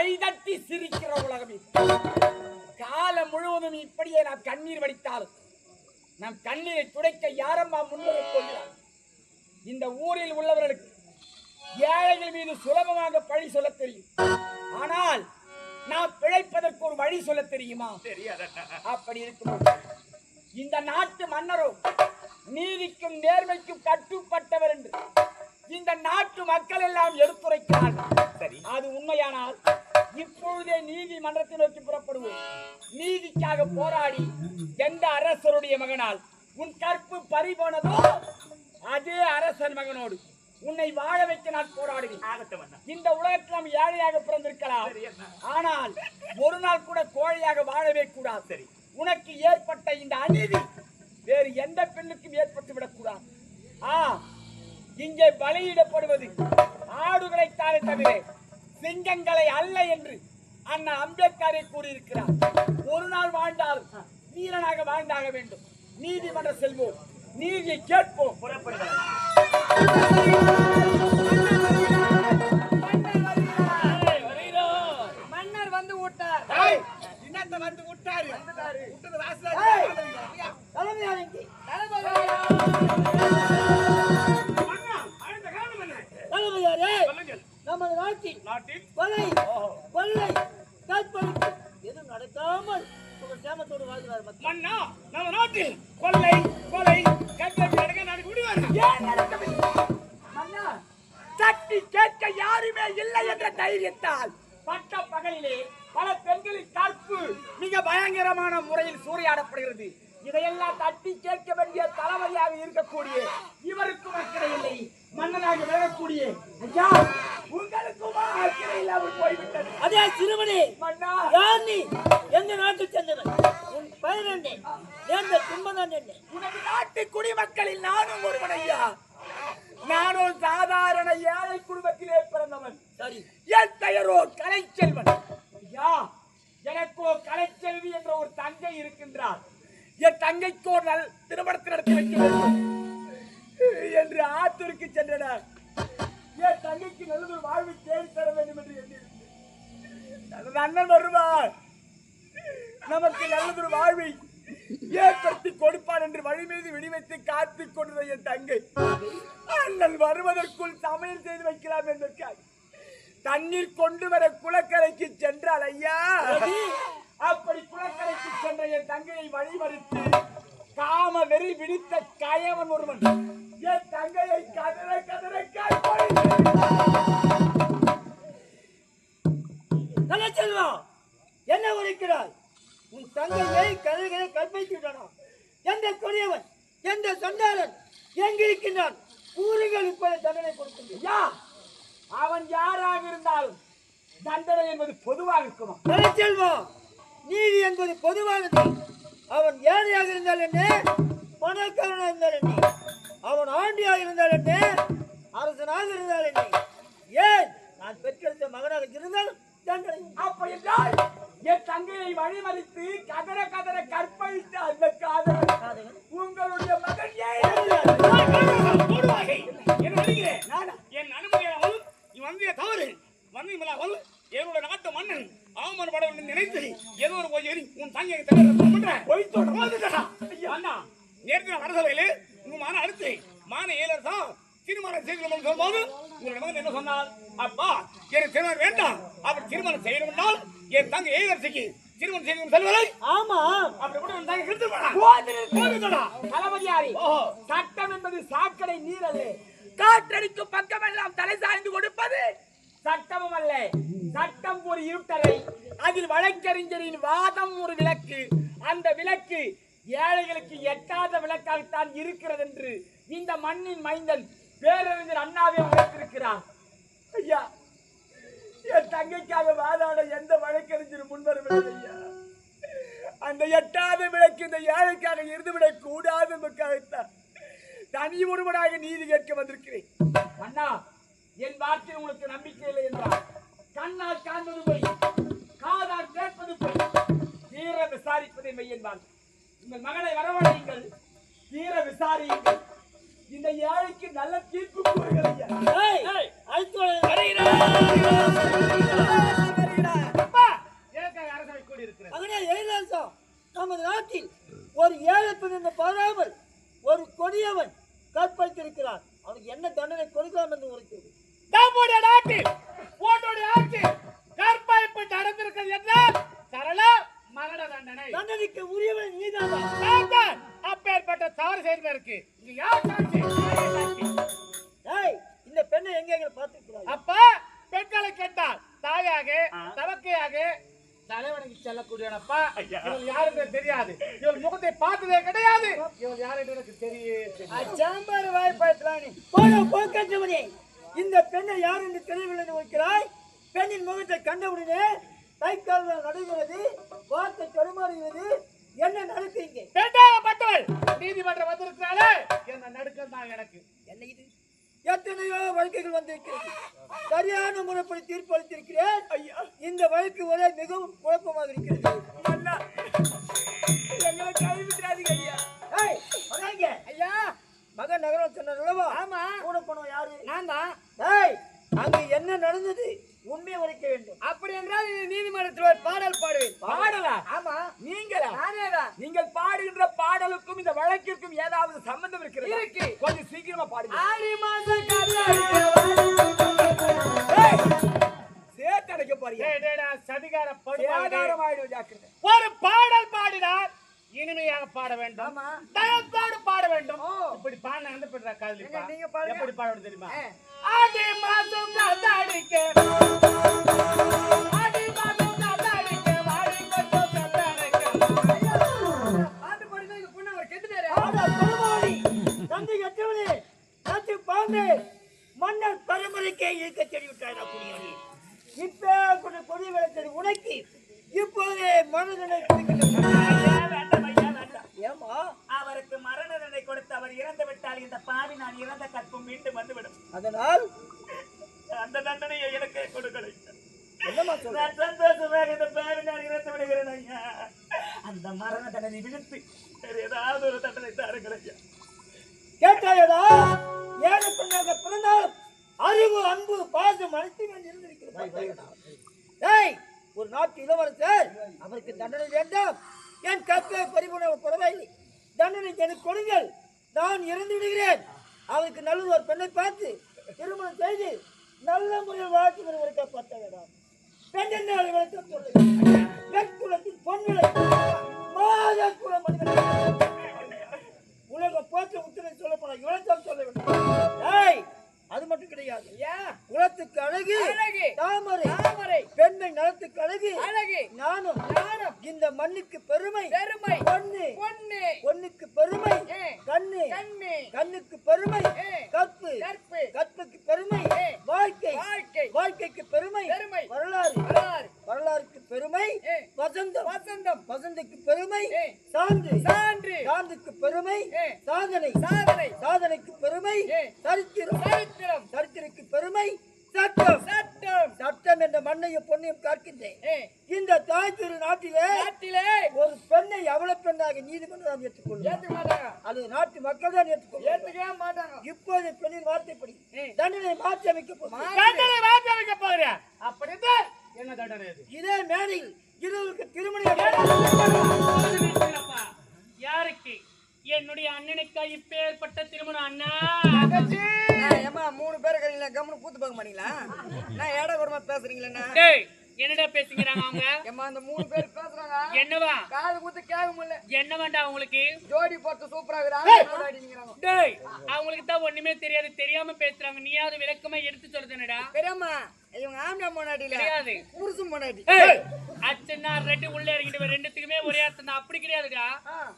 கைதட்டி சிரிக்கிற உலகம் காலம் முழுவதும் இப்படியே நாம் கண்ணீர் வடித்தாலும் நம் கண்ணீரை துடைக்க யாரம்மா முன்வர கொள்கிறார் இந்த ஊரில் உள்ளவர்களுக்கு ஏழைகள் மீது சுலபமாக பழி சொல்ல தெரியும். ஆனால் நாம் பிழைப்பதற்கு ஒரு வழி சொல்ல தெரியுமா? அப்படி இருக்கும்? இந்த நாட்டு மன்னரோ நீதிக்கும் நேர்மைக்கும் கட்டுப்பட்டவர் என்று இந்த நாட்டு மக்கள் எல்லாம் எடுத்துரைக்கிறார்கள். நீதிமன்றத்தை நோக்கி புறப்படுவோம். நீதிக்காக போராடி எந்த அரசருடைய மகனால் உன் கற்பு பறிபோனதோ அதே அரசன் மகனோடு உன்னை வாழ வைக்க நான் அண்ணா. இந்த உலகத்தில் நாம் ஏழையாக பிறந்திருக்கலாம். ஆனால் ஒரு நாள் கூட கோழையாக வாழவே கூடாது. சரி. உனக்கு ஏற்பட்ட இந்த அநீதி வேறு எந்த பெண்ணுக்கும் ஏற்பட்டு விடக்கூடாது. ஆ இங்கே பலியிடப்படுவது ஆடுகளைத்தானே தவிர சிங்கங்களை அல்ல என்று அண்ணா அம்பேத்கரை கூறியிருக்கிறார். ஒரு நாள் வாழ்ந்தால் வீரனாக வாழ்ந்தாக வேண்டும். நீதிமன்றம் செல்வோம். நீதியை கேட்போம். புறப்படுகிறேன் மிக பயங்கரமான முறையில் சூறையாடப்படுகிறது. இதையெல்லாம் தட்டி கேட்க வேண்டிய தளபதியாக இருக்கக்கூடிய இவருக்கும் அக்கறை இல்லை. மன்னனாக விலகக்கூடிய ஐயா உங்களுக்குமா அக்கறை இல்லாமல் போய்விட்டது. அதே சிறுவனே மன்னா. யார் நீ? எந்த நாட்டு சேர்ந்தவன்? உன் என்ன? நேர்ந்த துன்பதான் என்ன? உனது நாட்டு குடிமக்களில் நானும் ஒருவன் ஐயா. நானும் சாதாரண ஏழை குடும்பத்திலே பிறந்தவன். சரி. என் பெயரோ கலைச்செல்வன். ஐயா எனக்கோ கலைச்செல்வி என்ற ஒரு தங்கை இருக்கின்றார். என் தங்கைக்கோ நல் திருமணத்தை நடத்தி வைக்க வேண்டும். என்று ஆத்தூருக்கு சென்றனர். என் தங்கைக்கு நல்லதொரு வாழ்வை தேடி தர வேண்டும் என்று எண்ணியிருந்தேன் எனது அண்ணன் வருவார். நமக்கு நல்லதொரு வாழ்வை ஏற்படுத்தி கொடுப்பான் என்று வழி மீது விடிவைத்து காத்துக் கொண்டிருந்த என் தங்கை. அண்ணன் வருவதற்குள் சமையல் செய்து வைக்கலாம் என்பதற்காக தண்ணீர் கொண்டு வர குளக்கரைக்கு சென்றால் ஐயா. அப்படி குளக்கரைக்கு சென்ற என் தங்கையை வழிமறித்து காம வெறி பிடித்த கயவன் ஒருவன். என் தங்கையை கதற கதற கலைச்செல்வா என்ன உரைக்கிறாய் உன் தங்கையை கற்பித்து விடனா எந்த கொடியவன் எந்த சொந்தாளன் எங்கிருக்கின்றான்? ஊர்கள் இப்போது தண்டனை கொடுக்கின்றேன் அவன் யாராக இருந்தாலும் தண்டனை என்பது பொதுவாக இருக்குமா? கலைச்செல்வா நீதி என்பது பொதுவானது அவன் ஏழையாக இருந்தால் என்ன? பணக்காரனாக இருந்தால் என்ன? அவன் ஆண்டியாக இருந்தால் என்ன? அரசனாக இருந்தால் என்ன? ஏன்? நான் பெற்றெடுத்த மகனாக இருந்தாலும் தண்டனை. அப்படி என்றால் என் தங்கையை வழிமறித்து கதற கதற கற்பழித்த அந்த காதலன்? உங்களுடைய மகன் ஏன்? நானா? வந்திய தவறு. வந்தியமலாமல் என்னோட நாட்டு மன்னன் அவமன் பட வேண்டும் நினைத்து ஏதோ ஒரு போய் ஏறி உன் தங்கை பண்ற பொய் சொல்றேன். அண்ணா நேற்று அரசவையிலே உங்க மான அடுத்து மான ஏழரசா திருமணம் செய்து சொல்லும்போது உங்கள் மகன் என்ன சொன்னார்? அப்பா எனக்கு திருமணம் வேண்டாம். அப்படி திருமணம் செய்யணும் என்றால் என் தங்கை ஏழரசிக்கு திருமணம் செய்து செல்வதை ஆமா. அப்படி கூட உன் தங்கை எடுத்து போடா. தளபதியாரே. சட்டம் என்பது சாக்கடை நீர் அல்ல காற்றடிக்கும் பக்கமெல்லாம் தலை சாய்ந்து கொடுப்பது சட்டமும் அல்ல. சட்டம் ஒரு இருட்டலை. அதில் வழக்கறிஞரின் வாதம் ஒரு விளக்கு. அந்த விளக்கு ஏழைகளுக்கு எட்டாத விளக்காகத்தான் இருக்கிறது என்று இந்த மண்ணின் மைந்தன் பேரறிஞர் அண்ணாவே உழைத்திருக்கிறார் ஐயா தங்கைக்காக வாதாட எந்த வழக்கறிஞரும் முன்வரவில்லை ஐயா. அந்த எட்டாவது விளக்கு இந்த ஏழைக்காக இருந்துவிடக் கூடாது என்பதற்காகத்தான். தனி ஒருவனாக நீதி கேட்க வந்திருக்கிறேன். அண்ணா என் வார்த்தையில் உங்களுக்கு நம்பிக்கை இல்லை என்றால் கண்ணால் காண்பது போய் காதால் கேட்பது போய் தீர விசாரிப்பதை என்பார் உங்கள் மகனை வரவழையுங்கள் தீர விசாரியுங்கள். இந்த ஏழைக்கு நல்ல தீர்ப்பு இளையராஜா நமது நாட்டில் ஒரு ஏழை என்று பாராமல் ஒரு கொடியவன் கற்பழித்திருக்கிறான் அவனுக்கு என்ன தண்டனை கொடுக்கலாம் என்று உரைக்கிறது நம்முடைய நாட்டில் உன்னுடைய ஆட்சி கற்பழிப்பு நடந்திருக்கிறது என்றால் சரள மரண தண்டனை. தண்டனைக்கு உரியவன் நீதான் அப்பேற்பட்ட தவறு செய்ததற்கு இங்க யார் சாட்சி? ஏய் இந்த பெண்ணை எங்கே பார்த்துக்கிறாய் அப்பா பெண்களை கேட்டால் தாயாக தவக்கையாக தலைவனுக்கு செல்லக்கூடியவனப்பா. இவள் யாருக்கு தெரியாது. இவள் முகத்தை பார்த்ததே கிடையாது. இவள் யாரு என்று எனக்கு தெரிய சாம்பார் வாய்ப்பாய்த்தலாம் நீ. போன போக்கற்றவனே இந்த பெண்ணை யார் என்று தெரியவில்லை என்று வைக்கிறாய்? பெண்ணின் முகத்தை கண்டவுடனே கை கால்கள் நடுகிறது வார்த்தை தடுமாறுகிறது. என்ன நடக்குங்க வேண்டாமப்பட்டவள் நீதிமன்றம் வந்திருக்கிறாளே. என்ன நடுக்கம் தான் எனக்கு. என்ன இது? எத்தனையோ வழக்குகள் வந்திருக்கிறது. சரியான முறைப்படி தீர்ப்பு அளித்திருக்கிறேன் ஐயா. இந்த வழக்கு ஒரே மிகவும் குழப்பமாக இருக்கிறது. ஐயா. ஏய், வராங்க. ஐயா. மகன் நகரம் சொன்னதுலவா ஆமா. கூட போனோம் யாரு? நான் தான். அங்கு என்ன நடந்தது? உண்மையை உரைக்க வேண்டும். அப்படி என்றால் நீதிமன்றத்தில் ஒரு பாடல் பாடுவேன். பாடலா? ஆமா. நீங்களா? நானேதான். நீங்கள் பாடுகின்ற பாடலுக்கும் கொண்டு கொடி விளைச்சது உனக்கு இப்போதே மனதனை ஏமா அவருக்கு மரண தண்டனை கொடுத்து அவர் இறந்து விட்டால் இந்த பாவி நான் இறந்த கற்பும் மீண்டும் வந்துவிடும். அதனால்? அந்த தண்டனையை எனக்கு கொடுக்கலை என்னமா சந்தோஷமாக இந்த பாவி நான் இறந்து விடுகிறேன் ஐயா. அந்த மரண தண்டனை விடுத்து வேறு ஏதாவது ஒரு தண்டனை தாருங்கள் ஐயா. கேட்டாயடா ஏழை பெண்ணாக பிறந்தாலும் அறிவு அன்பு பாசம் அனைத்துமே இருந்திருக்கிறது ஏய் ஒரு நாட்டு இளவரசர் அவருக்கு தண்டனை வேண்டாம். என் கற்பை பறிபுணர்வு பரவாயில்லை தண்டனை எனக்கு கொடுங்கள். நான் இறந்து விடுகிறேன் அவருக்கு நல்ல ஒரு பெண்ணை பார்த்து திருமணம் செய்து நல்ல முறையில் வாழ்த்து வருவதற்காக பார்த்த வேண்டாம் பெண் என்ன வளர்த்த சொல்லுங்கள் பெண் பொன்னிலை. மாத குல உலகம் போற்ற உத்தரவை சொல்ல போனா சொல்ல வேண்டும். ஏய் அது மட்டும் கிடையாது குலத்துக்கு அழகு அழகு. தாமரை தாமரை. பெண்மை நலத்துக்கு அழகு அழகு நானும் ஞானம். இந்த மண்ணுக்கு பெருமை பெருமை பொண்ணு பொண்ணு பொண்ணுக்கு பெருமை. கண்ணு கண்ணு கண்ணுக்கு பெருமை. கற்பு கற்பு கற்புக்கு பெருமை. வாழ்க்கை வாழ்க்கை வாழ்க்கைக்கு பெருமை பெருமை. வரலாறு வரலாறு வரலாறுக்கு பெருமை. வசந்தம் வசந்தம் வசந்துக்கு பெருமை. சான்று சான்று சான்றுக்கு பெருமை. சாதனை சாதனை சாதனைக்கு பெருமை. சரித்திரம் சரித்திரம் சரித்திரக்கு பெருமை சட்டம். சட்டம். சட்டம் என்ற மண்ணையும் பொண்ணையும் காக்கின்றேன். இந்த தாய் திரு நாட்டிலே நாட்டிலே ஒரு பெண்ணை எவ்வளவு பெண்ணாக நீதிமன்றம் ஏற்றுக்கொள்ளும்? ஏத்துக்க மாட்டாங்க அது நாட்டு மக்கள் தான் ஏற்றுக்கொள்ளும். மாட்டாங்க. இப்போது பெண்ணின் வார்த்தைப்படி. தண்டனை மாற்றி அமைக்க போகிறேன் தண்டனை மாற்றி வைக்க போகிறேன். அப்படி இருந்தால் என்ன தண்டனை இது இதே மேடையில் இருவருக்கு திருமணம். யாருக்கு? என்னுடைய அண்ணனுக்கு இப்பேற்பட்ட திருமணம் அண்ணா? ஏமா மூணு பேர் இருக்கீங்களா கம்முனு கூத்து பார்க்க மாட்டீங்களா? நான் ஏடா கூடமா பேசுறீங்களா டேய் என்னடா பேசுங்கிறாங்க அவங்க? ஏமா அந்த மூணு பேர் பேசுறாங்க. என்னவா? காது குத்து கேட்க முடியல. என்ன வேண்டாம் அவங்களுக்கு? ஜோடி போட்டு சூப்பரா இருக்கிறாங்க டேய்! அவங்களுக்கு தான் ஒண்ணுமே தெரியாது. தெரியாம பேசுறாங்க. நீயாவது விளக்கமா எடுத்து சொல்லுதுனடா பெரியம்மா இவங்க ஆம்பியா முன்னாடியில தெரியாது புருஷன் முன்னாடி. ஏய், அச்சனா ரெண்டு உள்ள இறங்கிட்டு ரெண்டுத்துக்குமே ஒரே அர்த்தம் தான் அப்படி கிடையாதுடா.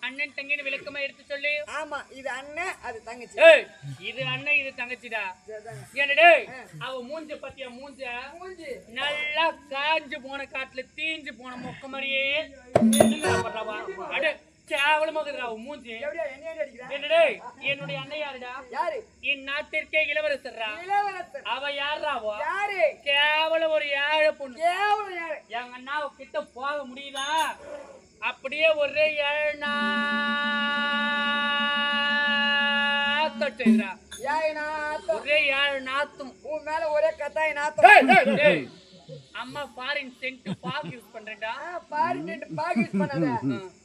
அண்ணன் தங்கின்னு விளக்கமா எடுத்து சொல்லு. ஆமா இது அண்ணன் அது தங்கச்சி. ஏய் இது அண்ணன் இது தங்கச்சிடா. என்னடே அவ மூஞ்ச பத்தியா மூஞ்ச? மூஞ்சி. நல்லா காஞ்சு போன காட்டுல தீஞ்சு போன மொக்க மாதிரியே. அட. கேவலமா இருக்குதுடா அவ மூஞ்சி. என்னடே என்னுடைய அண்ணன் யாருடா யாரு இந்நாட்டிற்கே இளவரசர்ரா? இளவரசர். அவ யாராவோ யாரு? கேவலம் ஒரு ஏழை பொண்ணு. கேவலம் யாரு எங்க அண்ணா கிட்ட போக முடியுதா? அப்படியே ஒரே ஏழனா செய்றா ஏய் நாத்தம். ஒரே ஏழு நாத்தும். உன் மேல ஒரே கத்தாய் நாத்தம். டேய், அம்மா ஃபாரின் சென்ட் பாக் யூஸ் பண்றேன்டா. பாரு ரெண்டு பாக் யூஸ் பண்ணாத.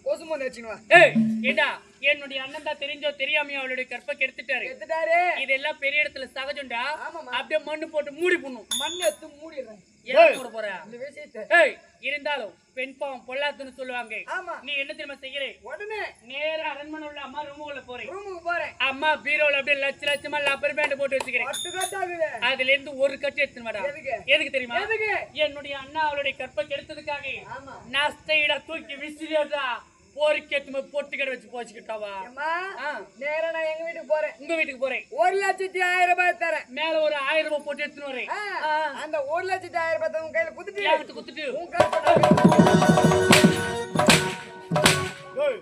கொசு மருந்து வச்சுன்னு வா. ஏய் ஏடா என்னுடைய அண்ணன் தான் தெரிஞ்சோ தெரியாமையோ அவளுடைய கற்பை கெடுத்துட்டாரு. எடுத்துட்டாரு இதெல்லாம் பெரிய இடத்துல சகஜம்டா. அப்படியே மண்ணு போட்டு மூடி பண்ணும் மண் எடுத்து மூடிடுறேன். இருந்தாலும் பெண் பாவம் பொல்லாதுன்னு சொல்லுவாங்க. நீ என்ன தெரியுமா செய்யறே? உடனே. நேரா அரண்மனை உள்ள அம்மா ரூமுக்குள்ள போறேன். ரூமுக்கு போறேன். அம்மா பீரோல அப்படியே லட்ச லட்சமா லப்பர் பேண்ட் போட்டு வச்சுக்கிறேன். அதுல இருந்து ஒரு கட்டு எடுத்துன்னு வாடா. எதுக்கு? தெரியுமா? என்னுடைய அண்ணா அவளுடைய கற்பை கெடுத்ததுக்காக நஷ்ட தூக்கி விசிறியாடா போருக்கு எத்துமே பொட்டு கடை வச்சு போச்சுக்கிட்டாவா? அம்மா ஆ. நேரா நான் எங்க வீட்டுக்கு போறேன். உங்க வீட்டுக்கு போறேன். ஒரு லட்சத்தி ஆயிரம் ரூபாய் தரேன். மேல ஒரு ஆயிரம் ரூபாய் போட்டு எடுத்துன்னு வரேன். அந்த ஒரு லட்சத்தி ஆயிரம் ரூபாய் உன் கையில குத்துட்டு. ஏய்,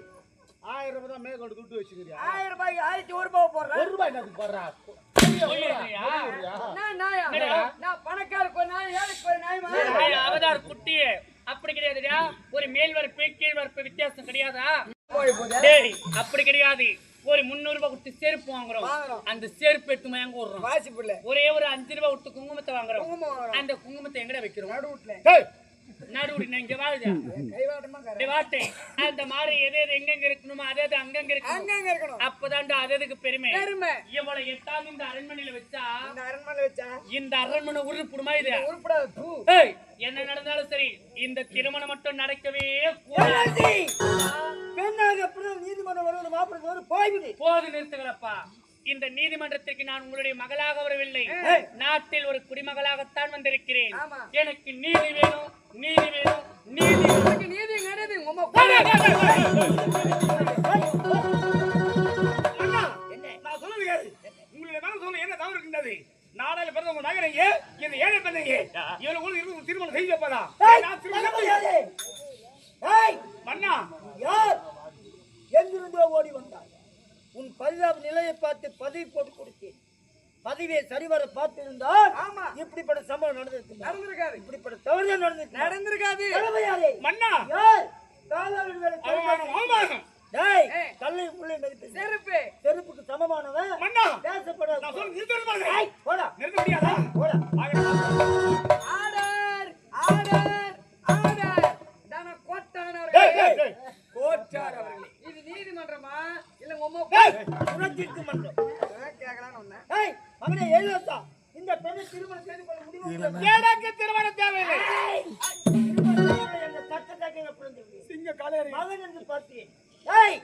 ஆயிரம் ரூபாய் தான் மேற்கொண்டு துட்டு வச்சுக்கிறியா? ஆயிரம் ரூபாய்க்கு ஆயிரத்தி ஒரு ரூபாய் போடுறேன். ஒரு ரூபாய் எனக்கு போடுறா? நான் நாயா? நான் ஒரு நாய் ஏழைக்கு ஏய், அவதார் குட்டியே. அப்படி கிடையாதுடா. ஒரு மேல் வரப்பு கீழ் வரப்பு வித்தியாசம் கிடையாதா? டேய் அப்படி கிடையாது. ஒரு முந்நூறு ரூபாய் கொடுத்து செருப்பு வாங்குறோம். அந்த செருப்பு எடுத்து மயங்க விடுறோம்? ஒரே ஒரு அஞ்சு ரூபாய் கொடுத்து குங்குமத்தை வாங்குறோம். அந்த குங்குமத்தை எங்கட வைக்கிறோம்? நடு வீட்டுல டேய், நடுவுடி நான் இங்க வாழுதா வாட்டை அந்த மாதிரி எது எது எங்கெங்க இருக்கணுமோ அதே அது அங்கங்க இருக்கணும். அங்கங்க இருக்கணும். அப்பதான்டா அது அதுக்கு பெருமை. பெருமை. இவ்வளவு எட்டாவது இந்த அரண்மனையில வச்சா இந்த அரண்மனை வச்சா? இந்த அரண்மனை உருப்புடுமா இது? உருப்படாது. என்ன நடந்தாலும் சரி இந்த திருமணம் மட்டும் நடக்கவே கூடாது. பெண்ணாக எப்படியும் நீதிமன்றம் வருவது? மாப்பிள்ளை போய்விடு. போது நிறுத்துங்களப்பா. இந்த நீதிமன்றத்திற்கு நான் உங்களுடைய மகளாக வரவில்லை. நாட்டில் ஒரு குடிமகளாகத்தான் வந்திருக்கிறேன். எனக்கு நீதி வேணும் நீதி வேணும் நீதி நீதி கிடையாது. உங்களுடைய மகன் சொல்ல என்ன தவறு இருக்கின்றது? நாடால பிறந்த உங்க மகனைங்க இந்த ஏழை பெண்ணைங்க இவளை கூட இருந்து திருமணம் செய்ய வைப்பதா மன்னா. யார்? எங்கிருந்தோ ஓடி வந்தாய் உன் பரிதாப நிலையை பார்த்து பதவி போட்டு கொடுத்தேன். பதவியை சரிவர பார்த்திருந்தால் ஆமா. இப்படிப்பட்ட சம்பவம் நடந்திருக்கு நடந்திருக்காது. இப்படிப்பட்ட தவறுதான் நடந்திருக்கு நடந்திருக்காது. தலைமையாரே மன்னா. யார் தாதாவின் மேல கை அவமானம் அவமானம். டேய். கல்லை முள்ளை மதிப்பு செருப்பு. செருப்புக்கு சமமானவன் மன்னா. பேசப்படாது நான் சொல்ல நிறுத்த பாருங்க ஏய், போடா. நிறுத்த முடியாதா? போடா. ஆர்டர் ஆர்டர் ஆர்டர் தான கோட்டான ஏய், ஏய், ஏய். கோட்டார் அவர்களே வந்தேன். ஏய் மகனே இந்த பெண்ணை திருமணம் செய்து கொள்ள முடியும் எனக்கு திருமணம் தேவையில்லை. சிங்க கலையறி. மகன் என்று பார்த்தேன் ஏய்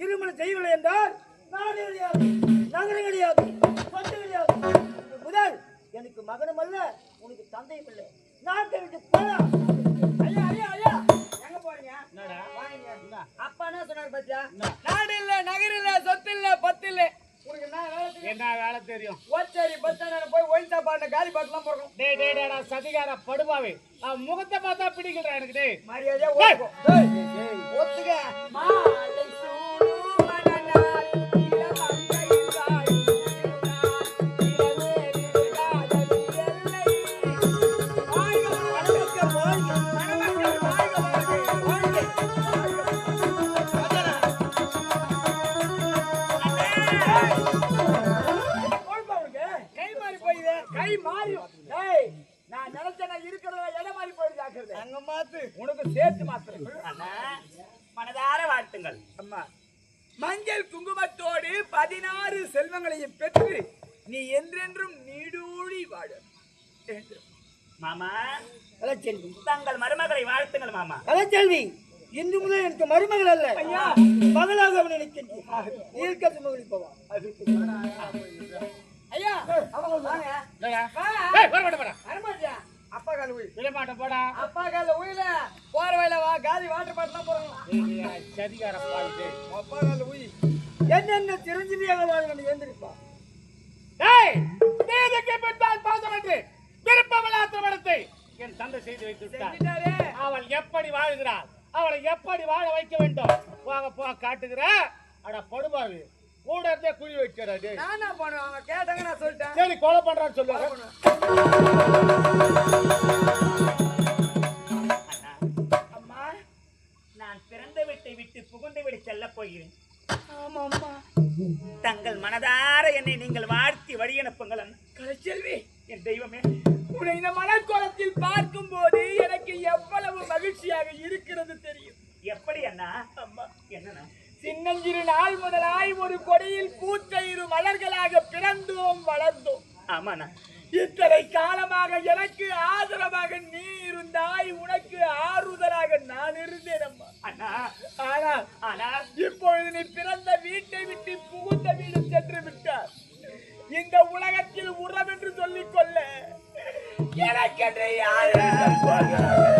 திருமணம் செய்யவில்லை என்றால் நாடு கிடையாது நகரம் கிடையாது சொத்து கிடையாது. முதல் எனக்கு மகனும் அல்ல உனக்கு தந்தையும் இல்லை. நாட்டை விட்டு போடா ஐயா ஐயா ஐயா எங்க போறீங்க வாங்க. அப்பா என்ன சொன்னாரு பாத்தியா? நாடு இல்ல நகர் இல்ல சொத்து இல்ல பத்து இல்ல உனக்கு என்ன வேலை தெரியும்? என்ன வேலை தெரியும்? ஓச்சேரி பஸ் ஸ்டாண்ட் போய் ஒயின் சாப்பாடு காலி பாட்டுலாம் போறோம் டேய் டேய் நான் சதிகார படுபாவே. முகத்தை பார்த்தா பிடிக்கல எனக்கு டேய். மரியாதையா ஓடிப்போ. மாமா. கலைச்செல்வி தங்கள் மருமகளை வாழ்த்துங்கள் மாமா. கலைச்செல்வி இன்று முதல் எனக்கு மருமகள் அல்ல. மகளாக அவன் நினைக்கின்றேன். ஈர்க்க சுமகளிப்பவா ஐயா அப்பா கால் போய் விட மாட்டேன் போடா. அப்பா கால உயில போற வயல வா காதி வாட்டர் பாட்டிலாம் போறாங்க சதிகார அப்பா கால உய் என்னென்ன சிரஞ்சீவியாக வாழ்க்கை எழுந்திருப்பா ஏய் நீதிக்கு பின்னால் பாசம் என்று? விருப்பமில்லா திருமணத்தை என் தந்தை செய்து வைத்து விட்டார். அவள் எப்படி வாழ்கிறாள்? அவளை எப்படி வாழ வைக்க வேண்டும்? போக போக காட்டுகிற. அட படுபாவி கூட இருந்தே குழி வைக்கிறாரு நான் அவங்க கேட்டாங்க நான் சொல்லிட்டேன். சரி கொலை பண்றான்னு சொல்லுவாங்க அம்மா நான் பிறந்த வீட்டை விட்டு புகுந்து விட செல்லப் போகிறேன். தங்கள் மனதார என்னை நீங்கள் வாழ்த்தி வழி அனுப்புங்கள். கலைச்செல்வி. என் தெய்வமே உன்னை இந்த மலர்கோலத்தில் பார்க்கும் போது எனக்கு எவ்வளவு மகிழ்ச்சியாக இருக்கிறது தெரியும். எப்படி அண்ணா? அம்மா என்னண்ணா? சின்னஞ்சிறு நாள் முதலாய் ஒரு கொடியில் பூத்த இரு மலர்களாக பிறந்தோம் வளர்ந்தோம். ஆமாண்ணா. இத்தனை காலமாக எனக்கு ஆதரவாக நீ இருந்தாய் உனக்கு ஆறுதலாக நான் இருந்தேன் அம்மா. அண்ணா. ஆனால் ஆனால்? இப்பொழுது நீ பிறந்த வீட்டை விட்டு புகுந்த வீடு சென்று விட்டார் இந்த உலகத்தில் உறவு என்று சொல்லிக் கொள்ள